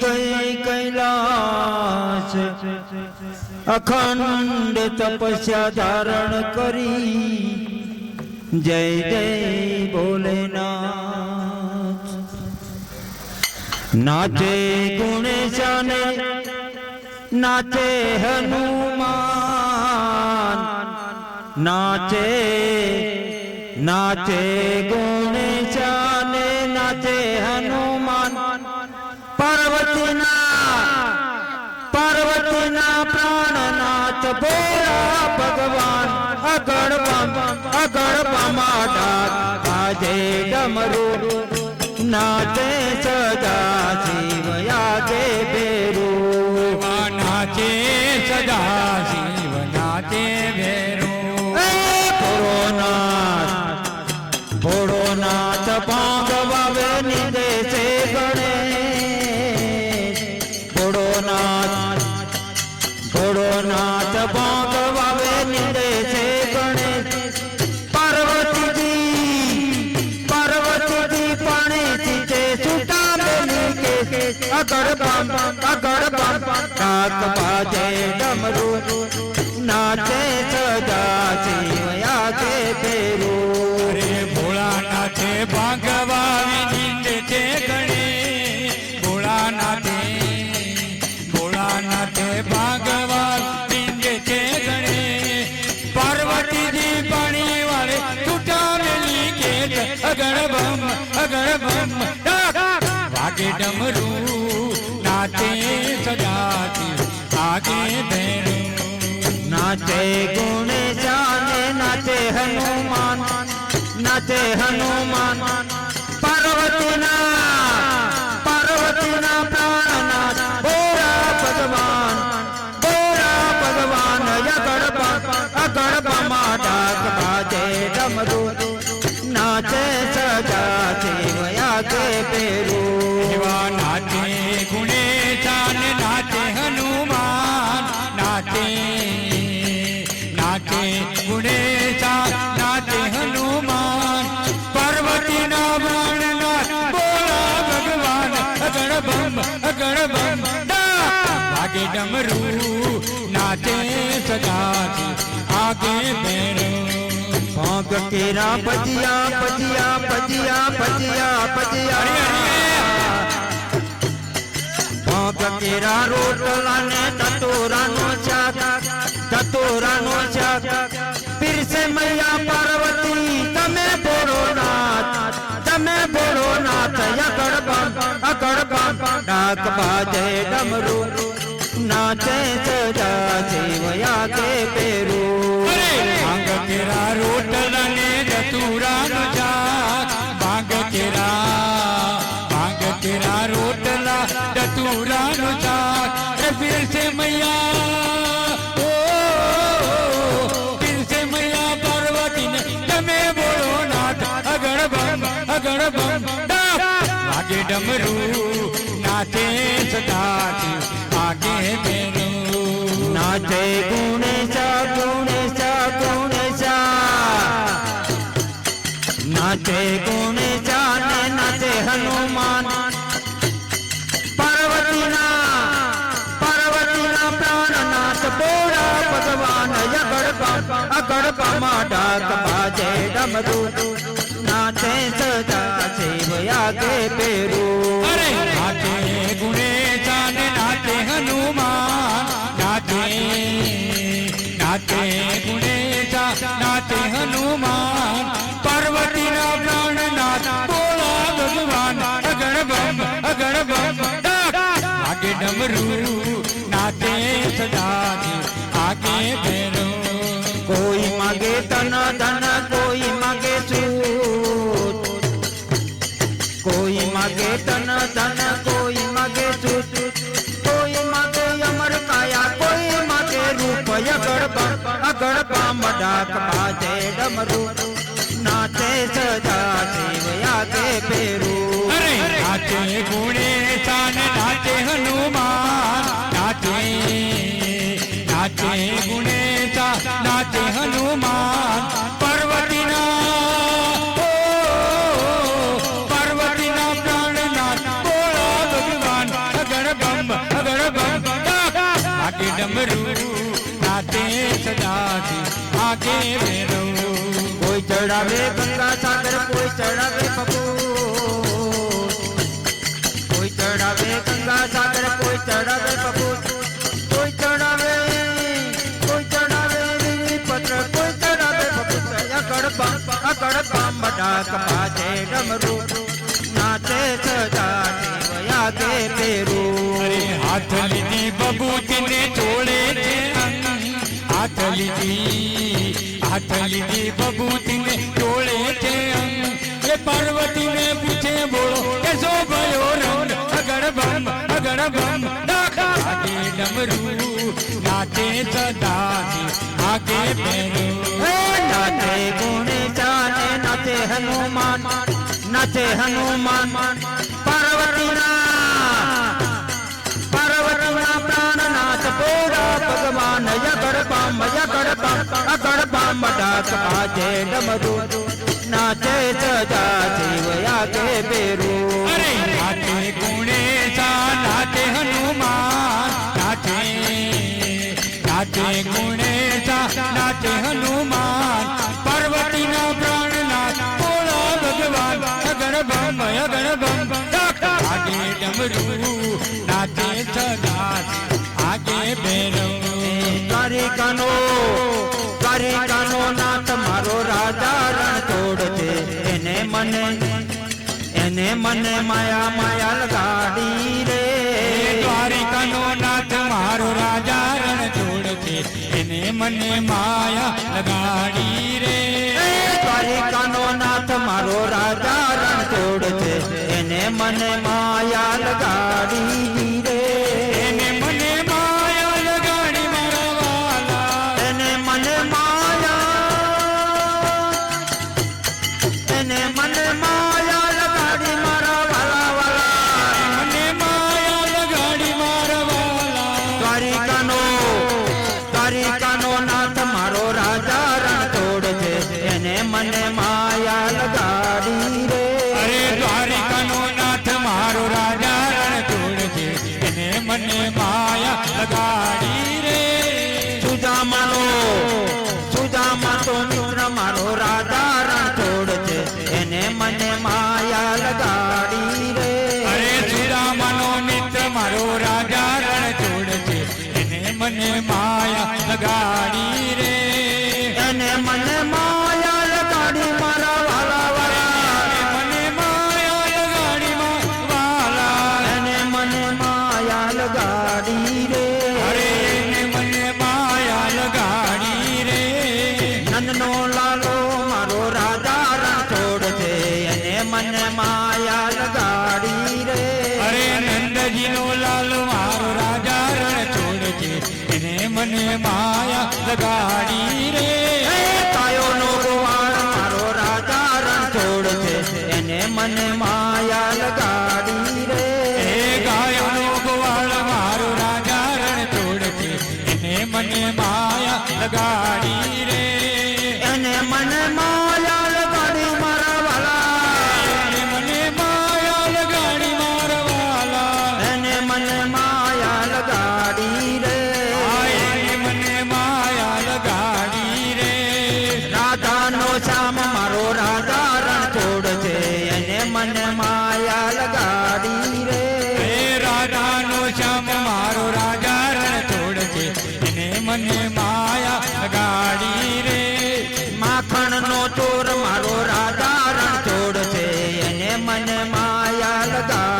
ગઈ કૈલાસ, અખંડ તપસ્યા ધારણ કરી. જય જય ભોલેનાથ. નાચે ગુણેશાને નાચે હનુમાન. નાચે નાચે ગુણેશાને પાર્વતીના પ્રાણનાથ ભોળા ભગવાન, અગણ અગણ પામાડાત આજે ડમરુ નાચે સદા શિવ યાદે બેરુ નાચે સદા શિવ કે અગળ બામ અગળ બામ બાજે ડમરુ નાચે સદા શિવયા કે પેરું રે ભોળાનાથે ભાગવા વિનિંદ છે ગણે ભોળાનાથે ભોળાનાથે ભાગવા વિનિંદ છે ગણે પાર્વતીજી પાણી વાળે છૂટાવેલી કે અગળ બમ અગળ બમ સદાથી આગે ભેરું નાચે ગુણેશાને નાચે હનુમાન નાચે હનુમાન પાર્વતીના વાગે ડમરું નાચે સદાથી આગે બેરો ભોગ કેરા પજિયા પજિયા પજિયા પજિયા પજિયા ભોગ કેરા રોટલા ને તતોરાનો ચાક તતોરા નો પીરસે મૈયા પાર્વતી તમે ભોળોનાથ તમે ભોળોનાથ અગળ બામ અગળ બામ ડાક બાજે ડમરુ નાચે સદા શિવયા કે પેરું ભાંગ કેરા રોટલા ને ધતુરાનું શાક ભાંગ કેરા ભાંગ કેરા રોટલા ધતુરાનું શાક એ પીરસે મૈયા ઓ વાગે ડમરું નાચે સદાથી આગે બેરું નાચે ગુણેશા ગુણેશા ગુણેશા નાચે ગુણેશા ને નાચે હનુમાન પાર્વતીના પાર્વતીના પ્રાણનાથ બોળા ભગવાન અગળ પામ અગળ પામા કે પેરું. અરે નાચે ગુણેશા ને નાચે હનુમાન. નાચે નાચે ગુણેશા નાચે હનુમાન. પ્રાણ નાથ બોલા ભગવાન. અગણ બમ અગણ બમ આગે ડમરું નાચે સદાથી કોઈ માગે તન ધન કોઈ માગે સૂત કોઈ માગે અમર કાયા, કોઈ માગે રૂપ અગળ પા અગળ પામ ડાક બાજે ડમરુ. આજે ડમરું નાતે સદાથી આગે મેરો કોઈ ચડાવે ગંગા સાગર કોઈ ચડાવે પપુ કોઈ ચડાવે ગંગા સાગર કોઈ ચડાવે પપુ કોઈ ચડાવે કોઈ ચડાવે પત્ર કોઈ ચડાવે પપુ અકડ પામ અકડ પામ બડા કપાતે ડમરું હાથ લીધી ચોળે છે. હાથ લીધી હાથ ચોળે છે એ પાર્વતીને પૂછે બોલો, કે જો ભયો રંગ? અગણ બમ અગણ બમ આગે ડમરું નાચે સદાની આગે પહેરો નાચે ગુણ જાને નાચે હનુમાન નાચે હનુમાન પોરા ભગવાન યગડ પામ યગડ પામ અગડ પામ ડાક બાજે ડમરુ નાચે સજા જીવયા કે બેરુ. અરે નાચે ગુણેશા નાચે હનુમાન. નાચે નાચે ગુણે સા નાચે હનુમાન. પાર્વતીના પ્રાણનાથ, ભોળા ભગવાન અગણ બમ આગે ડમરું. નાચે સદા આગે ભૈરવ કારિકાનો કારિકાનો નાથ મારો રાજા રણછોડ છે એને મને એને મને માયા માયા લગાડી રે. દ્વારિકાનો નાથ મારો રાજા રણછોડ છે એને મને માયા લગાડી રે. દ્વારિકાનો નાથ મારો રાજા રણછોડ છે એને મને માયા લગાડી રે. લગાડી રે. અરે એને મને માયા લગાડી રે. નંદનો લાલો મારો રાજા રણછોડ છે એને મને માયા લગાડી રે. અરે નંદજીનો લાલો મારો રાજા રણછોડ છે એને મને માયા લગાડી રે. લગાડી મન માયા લગા